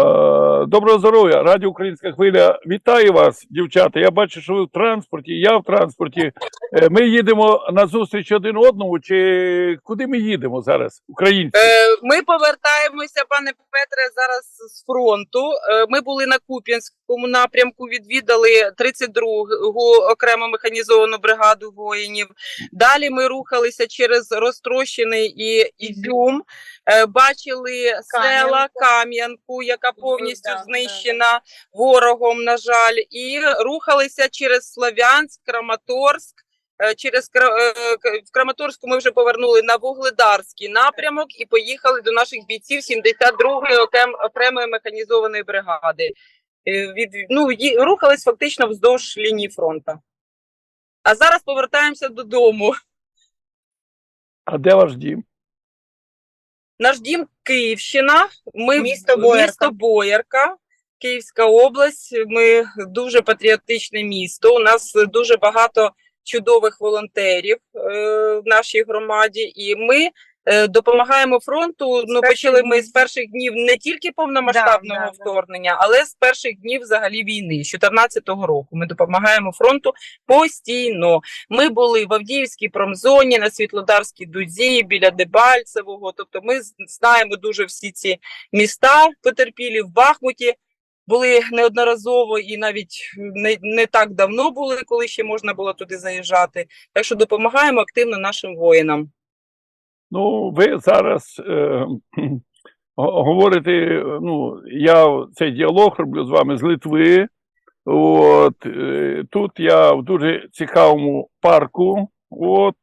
Е, Доброго здоров'я, Радіо Українська хвиля. Вітаю вас, дівчата. Я бачу, що ви в транспорті, я в транспорті. Е, Ми їдемо на зустріч один одному. Чи куди ми їдемо зараз? Українці? Е, Ми повертаємося, пане Петре, зараз з фронту. Ми були на Куп'янському напрямку, відвідали 32-гу окремо механізовану бригаду воїнів. Далі ми рухалися через розтрощений і Ізюм, бачили села Кам'янку, яка повністю знищена ворогом, на жаль, і рухалися через Слов'янськ, Краматорськ. Е, Через е, в Краматорську ми вже повернули на Вугледарський напрямок і поїхали до наших бійців 72-ї окремої механізованої бригади. Е, Від, ну, рухались фактично вздовж лінії фронту. А зараз повертаємося додому. А де ваш дім? Наш дім Київщина. Ми Місто Боярка. місто Боярка, Київська область. Ми дуже патріотичне місто. У нас дуже багато чудових волонтерів е, в нашій громаді, і ми допомагаємо фронту. Ну, почали ми з перших днів не тільки повномасштабного Да, да, да. вторгнення, але з перших днів взагалі війни, з 14-го року. Ми допомагаємо фронту постійно. Ми були в Авдіївській промзоні, на Світлодарській дузі, біля Дебальцевого. Тобто ми знаємо дуже всі ці міста потерпілі в Бахмуті. Були неодноразово і навіть не, не так давно були, коли ще можна було туди заїжджати. Так що допомагаємо активно нашим воїнам. Ну, ви зараз е, говорите, ну, я цей діалог роблю з вами з Литви. От, е, тут я в дуже цікавому парку. От,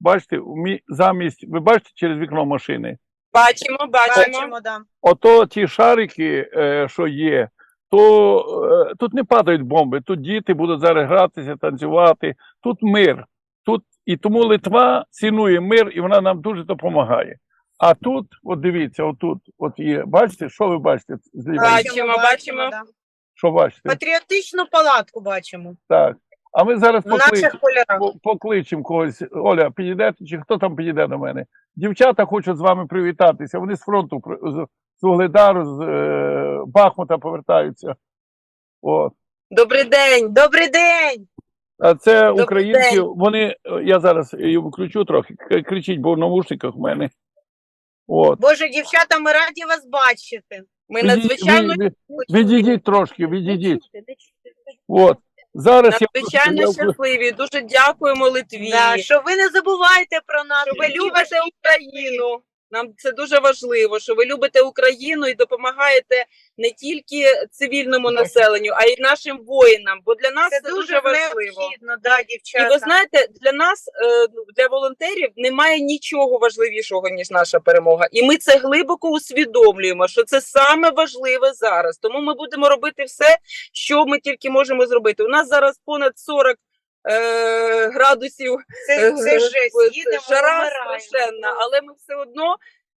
бачите, мі- замість, ви бачите через вікно машини? Бачимо, бачимо. Бачимо, да. Ото ті шарики, е, що є, то е, тут не падають бомби, тут діти будуть зараз гратися, танцювати. Тут мир. Тут, і тому Литва цінує мир, і вона нам дуже допомагає. А тут, от дивіться, отут, от є, бачите, що ви бачите зліва? Бачимо, бачимо. Що бачите? Патріотичну палатку бачимо. Так. А ми зараз В покличемо, когось. Оля, підійдете, чи хто там підійде до мене? Дівчата хочуть з вами привітатися. Вони з фронту з, з Угледару, з е, Бахмута повертаються. От. Добрий день. Добрий день! А це українці, вони, е, я зараз її виключу трохи, кричіть, бо в навушниках в мене. От. Боже, дівчата, ми раді вас бачити. Ми надзвичайно ви- ви- Відійдіть трошки, відійдіть. От. Зараз надзвичайно я, щасливі. Дуже дякуємо Литві. Да, що ви не забувайте про нас. що ви любите Україну. Нам це дуже важливо, що ви любите Україну і допомагаєте не тільки цивільному населенню, а й нашим воїнам. Бо для нас це, Це дуже важливо. необхідно, да, І ви знаєте, для нас, е, для волонтерів, немає нічого важливішого ніж наша перемога. І ми це глибоко усвідомлюємо, що це саме важливе зараз. Тому ми будемо робити все, що ми тільки можемо зробити. У нас зараз понад 40 е, градусів це, це Е, жесть. е, Їдемо, жара страшенна, але ми все одно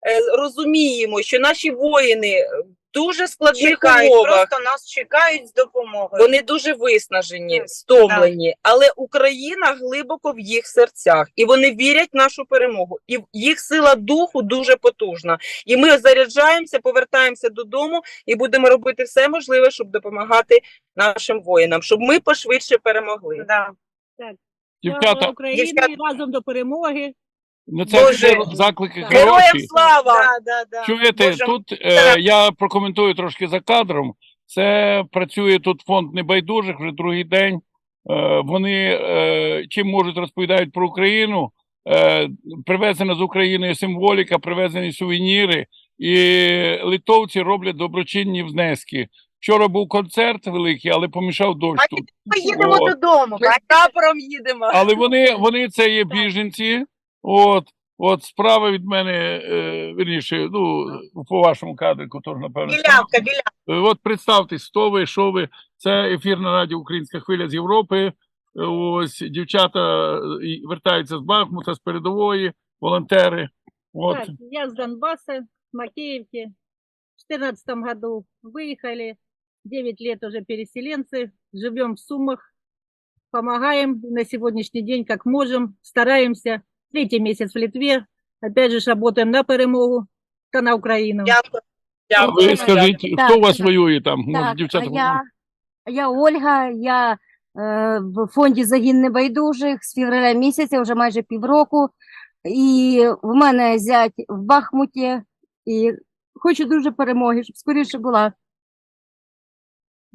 е, розуміємо, що наші воїни в дуже складних чекають, умовах. просто нас чекають з допомогою. Вони дуже виснажені, Так, стомлені, але Україна глибоко в їх серцях, і вони вірять в нашу перемогу. І їх сила духу дуже потужна. І ми заряджаємося, повертаємося додому і будемо робити все можливе, щоб допомагати нашим воїнам, щоб ми пошвидше перемогли. Да. Дівчата, Україні Дівчата. разом до перемоги. ну це Боже. все заклики Героям хороші. слава! Да, да, да. Чуєте, Боже, тут е, я прокоментую трошки за кадром. Це працює тут фонд небайдужих вже другий день. Е, вони е, чим можуть розповідають про Україну. Е, привезена з України символіка, привезені сувеніри, і литовці роблять доброчинні внески. Вчора був концерт великий, але помішав дощ тут. Ми їдемо От. додому. Ми з прапором їдемо. Але вони, вони це є біженці. От, от справа від мене, е, вірніше, ну, по вашому кадрику теж, напевно. Білявка, білявка. Е, От представтесь, хто ви, що ви. Це ефірна радіо Українська хвиля з Європи. Е, Ось дівчата е, вертаються з Бахмута, з передової, волонтери. От. Так, я с Донбасса, с Макеевки. В 2014 году выехали. 9 лет уже переселенцы. Живем в Сумах. Помогаем на сегодняшний день как можем. Стараемся. Третий месяц в Литве. Опять же работаем на перемогу та на Украину. Дякую. Дякую. Ви скажіть, Так, хто у вас так. воює там? Може, Так, дівчата? я, я Ольга, я е, в фонді Загін небайдужих з февраля місяця, вже майже півроку. І в мене зять в Бахмуті. І хочу дуже перемоги, щоб скоріше була.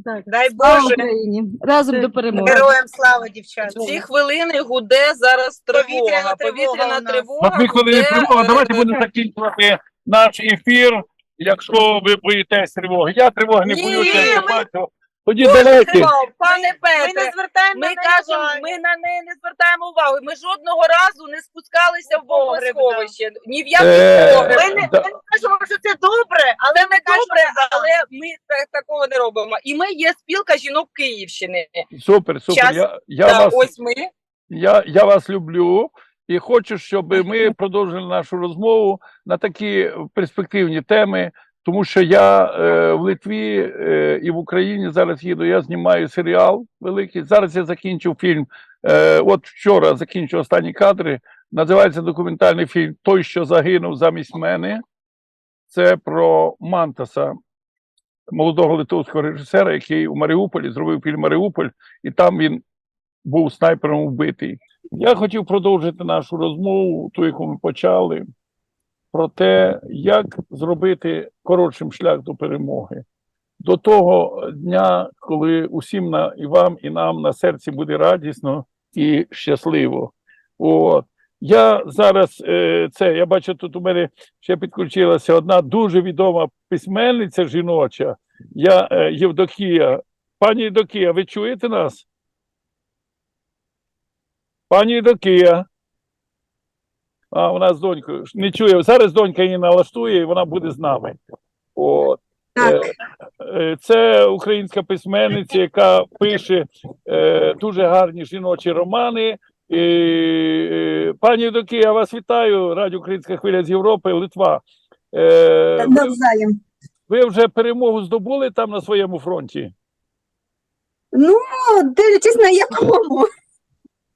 Так, Дай Боже, Україні! Разом до перемоги! героям слава, дівчата. Ці хвилини гуде зараз тривога. Повітряна тривога. Дві хвилини тривога. е, Давайте е, будемо закінчувати наш ефір. Якщо ви боїтесь тривоги. Я тривоги не боюся, я бачу. Тоді давайте. Пане Ми не звертаємо ми на кажемо, уваги. ми на неї не звертаємо увагу. Ми жодного разу не спускалися в бомбосховище. Ні в Е, який погреб. Ми не, Да. ми не кажемо, що це добре, але Це ми не кажемо, добре, да. але ми так, такого не робимо. І ми є спілка жінок Київщини. Супер, супер. Час. Я, я, Та, вас, ось ми. я, я вас люблю і хочу, щоб ми продовжили нашу розмову на такі перспективні теми. Тому що я е, в Литві е, і в Україні зараз їду. Я знімаю серіал великий. Зараз я закінчив фільм. Е, от вчора закінчив останні кадри. Називається документальний фільм Той, що загинув замість мене. Це про Мантаса, молодого литовського режисера, який у Маріуполі зробив фільм Маріуполь, і там він був снайпером вбитий. Я хотів продовжити нашу розмову, ту, яку ми почали, про те, як зробити коротшим шлях до перемоги. До того дня, коли усім на і вам, і нам на серці буде радісно і щасливо. От. Я зараз е, це, я бачу, тут у мене ще підключилася одна дуже відома письменниця жіноча, я е, Євдокія. Пані Євдокія, ви чуєте нас? Пані Євдокія. А, вона з донькою не чує. Зараз донька її налаштує, і вона буде з нами. От. Е, Це українська письменниця, яка пише дуже гарні жіночі романи. І, е, пані Євдокія, я вас вітаю. Радіо Українська хвиля з Європи, Литва. Е, ви, Навзаєм. ви вже перемогу здобули там на своєму фронті? Ну, дивлячись на якому.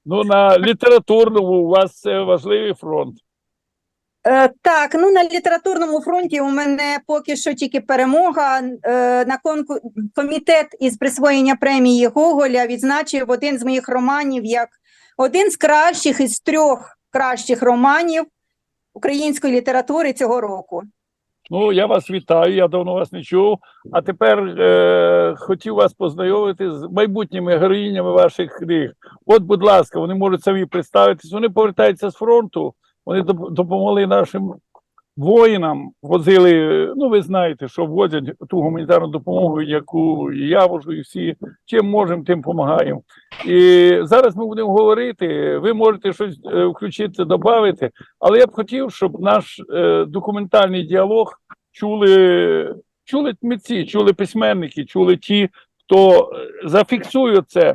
Ну, на літературному у вас це важливий фронт. Е, так, ну на літературному фронті у мене поки що тільки перемога. Е, на конку... комітет із присвоєння премії Гоголя відзначив один з моїх романів як один з кращих із трьох кращих романів української літератури цього року. Ну, я вас вітаю, я давно вас не чув. А тепер е, хотів вас познайомити з майбутніми героїнями ваших книг. От, будь ласка, вони можуть самі представитись. Вони повертаються з фронту, вони доп- допомогли нашим воїнам, возили, ну ви знаєте, що возять ту гуманітарну допомогу, яку я вожу, і всі чим можемо, тим допомагаємо. І зараз ми будемо говорити. Ви можете щось е, включити, додати, але я б хотів, щоб наш е, документальний діалог чули, чули митці, чули письменники, чули ті, хто е, зафіксує це.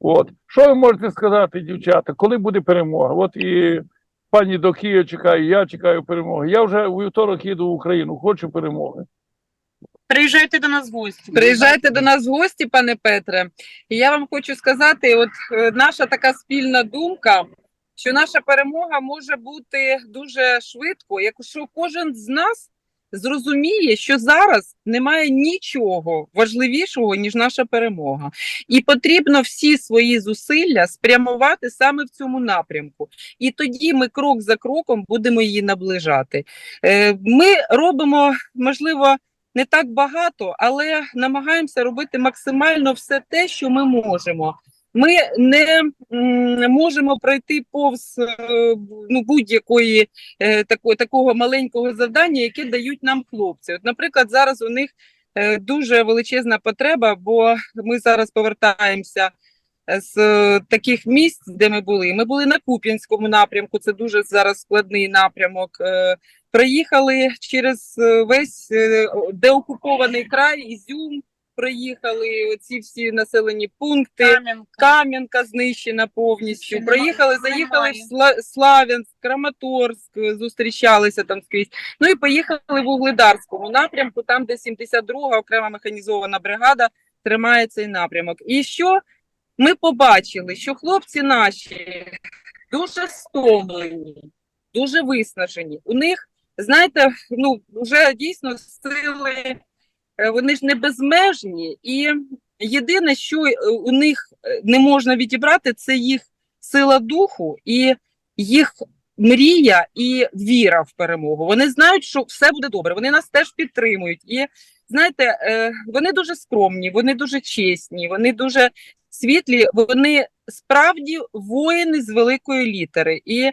От. Що ви можете сказати, дівчата, коли буде перемога? От і пані Докія Києва чекає, я чекаю перемоги. Я вже у вівторок їду в Україну, хочу перемоги. Приїжджайте до нас в гості. Приїжджайте до нас в гості, пане Петре. І я вам хочу сказати: от е, наша така спільна думка, що наша перемога може бути дуже швидко, якщо кожен з нас зрозуміє, що зараз немає нічого важливішого, ніж наша перемога. І потрібно всі свої зусилля спрямувати саме в цьому напрямку. І тоді ми крок за кроком будемо її наближати. Е, Ми робимо, можливо, не так багато, але намагаємося робити максимально все те, що ми можемо. Ми не можемо пройти повз е, ну, будь-якої е, такого маленького завдання, яке дають нам хлопці. От, наприклад, зараз у них е, дуже величезна потреба, бо ми зараз повертаємося з таких місць, де ми були. Ми були на Куп'янському напрямку, це дуже зараз складний напрямок. Проїхали через весь деокупований край, Ізюм, проїхали ці всі населені пункти. Кам'янка Кам'янка знищена повністю. Ще Проїхали, немає. заїхали в Сла- Славянськ, Краматорськ, зустрічалися там скрізь. Ну і поїхали в Угледарському напрямку, там, де 72-га окрема механізована бригада тримає цей напрямок. І що ми побачили, що хлопці наші дуже стомлені, дуже виснажені. У них знаєте, ну вже дійсно сили вони ж не безмежні, і єдине, що е, у них е, не можна відібрати, це їх сила духу і їх мрія і віра в перемогу. Вони знають, що все буде добре. Вони нас теж підтримують. І знаєте, е, вони дуже скромні, вони дуже чесні, вони дуже світлі. Вони справді воїни з великої літери. І е,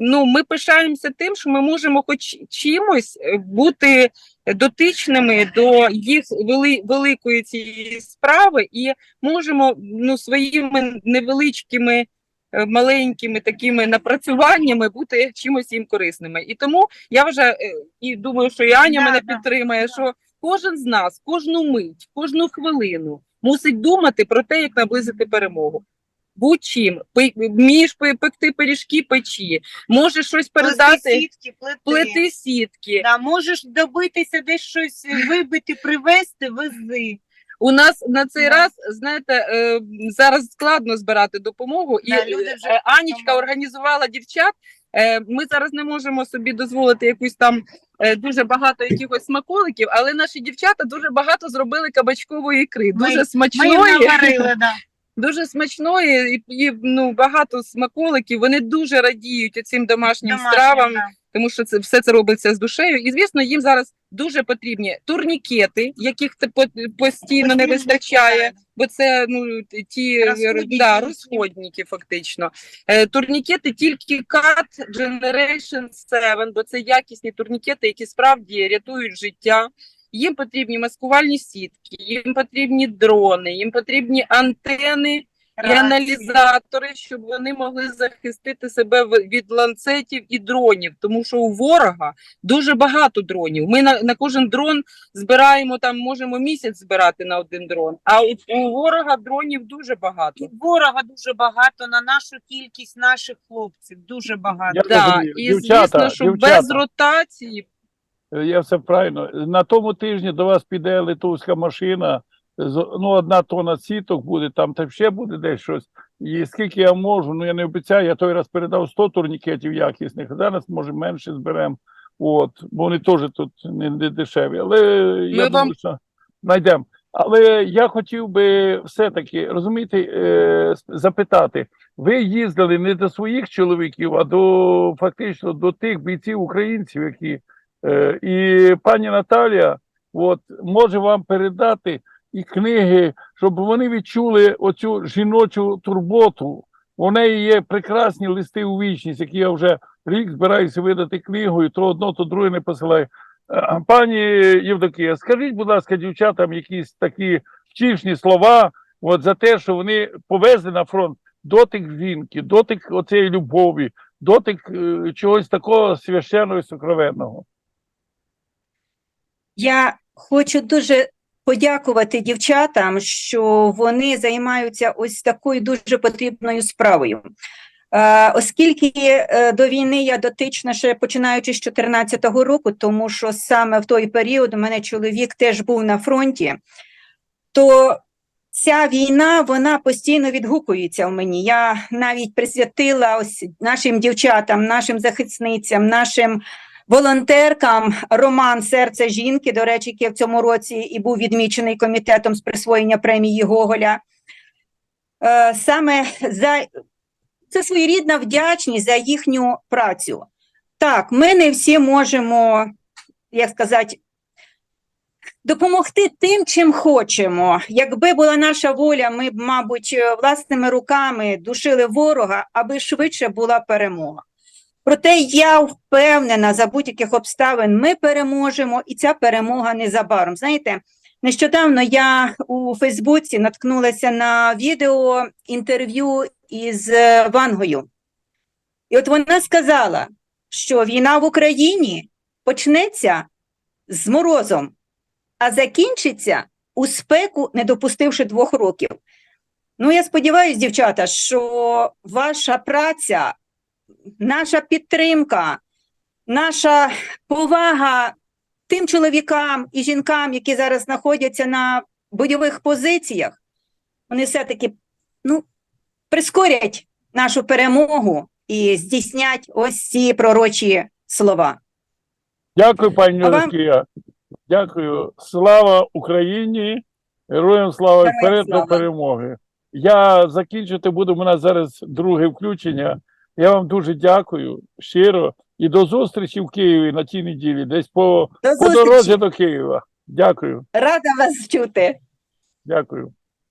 ну, ми пишаємося тим, що ми можемо хоч чимось е, бути дотичними до їх вели, великої цієї справи, і можемо ну, своїми невеличкими. е, Маленькими такими напрацюваннями бути чимось їм корисними, і тому я вважаю е, і думаю, що і Аня Да, мене да, підтримає. да. Що кожен з нас, кожну мить, кожну хвилину мусить думати про те, як наблизити перемогу. Будь-чим вмієш пекти пиріжки, печі, можеш щось передати, сітки, плети. плети сітки. Да, можеш добитися десь щось вибити, привезти, вези. У нас на цей раз, знаєте, е, зараз складно збирати допомогу, і Да, люди вже е, Анічка організувала дівчат. Е, Ми зараз не можемо собі дозволити якусь там дуже багато якихось смаколиків, але наші дівчата дуже багато зробили кабачкової ікри. Дуже Ми смачної, наварили, да. Дуже смачної і, і ну багато смаколиків. Вони дуже радіють цим домашнім Домашнє, стравам да. тому що це все це робиться з душею. І звісно, їм зараз дуже потрібні турнікети, яких по- постійно не вистачає, бо це ну ті Розходники. да, розходники, фактично. Е, турнікети тільки CAT Generation 7, бо це якісні турнікети, які справді рятують життя. Їм потрібні маскувальні сітки, їм потрібні дрони, їм потрібні антени і аналізатори, щоб вони могли захистити себе в- від ланцетів і дронів, тому що у ворога дуже багато дронів. Ми на, на кожен дрон збираємо там, можемо місяць збирати на один дрон. А у, у ворога дронів дуже багато. І ворога дуже багато на нашу кількість наших хлопців. Дуже багато. Я Да, розумію. і Дівчата, звісно, що дівчата. без ротації Я все правильно. На тому тижні до вас піде литовська машина. Ну, одна тонна сіток буде, там та ще буде десь щось. І скільки я можу, ну я не обіцяю, я той раз передав 100 турнікетів якісних, а зараз, може, менше зберемо. От, бо вони теж тут не, не дешеві. Але я вам- думаю, що знайдемо. Але я хотів би все-таки розумієте, е, запитати: ви їздили не до своїх чоловіків, а до фактично до тих бійців українців, які Е, І пані Наталія от, може вам передати і книги, щоб вони відчули оцю жіночу турботу. У неї є прекрасні листи у вічність, які я вже рік збираюся видати книгою, то одно, то друге не посилаю. Е, Пані Євдокія, скажіть, будь ласка, дівчатам якісь такі втішні слова от, за те, що вони повезли на фронт дотик жінки, дотик оцієї любові, дотик е, чогось такого священного і сокровенного. Я хочу дуже подякувати дівчатам, що вони займаються ось такою дуже потрібною справою. Е, Оскільки е, до війни я дотична ще починаючи з 2014 року, тому що саме в той період у мене чоловік теж був на фронті, то ця війна вона постійно відгукується в мені. Я навіть присвятила ось нашим дівчатам, нашим захисницям, нашим волонтеркам роман Серце жінки, до речі, який в цьому році і був відмічений комітетом з присвоєння премії Гоголя. Е, Саме за це своєрідна вдячність за їхню працю. Так, ми не всі можемо, як сказати, допомогти тим, чим хочемо. Якби була наша воля, ми б, мабуть, е, власними руками душили ворога, аби швидше була перемога. Проте я впевнена, за будь-яких обставин ми переможемо, і ця перемога незабаром. Знаєте, нещодавно я у Фейсбуці наткнулася на відео інтерв'ю із е, Вангою. І от вона сказала, що війна в Україні почнеться з морозом, а закінчиться у спеку, не допустивши двох років. Ну, я сподіваюся, дівчата, що ваша праця, наша підтримка, наша повага тим чоловікам і жінкам, які зараз знаходяться на бойових позиціях, вони все-таки ну, прискорять нашу перемогу і здійснять ось ці пророчі слова. Дякую, пані А вам- Олексія. Дякую. Слава Україні! Героям слава вперед до перемоги. Я закінчити буду. У мене зараз друге включення. Я вам дуже дякую щиро і до зустрічі в Києві на тій неділі, десь по, До по дорозі до Києва. Дякую, Рада вас чути. дякую.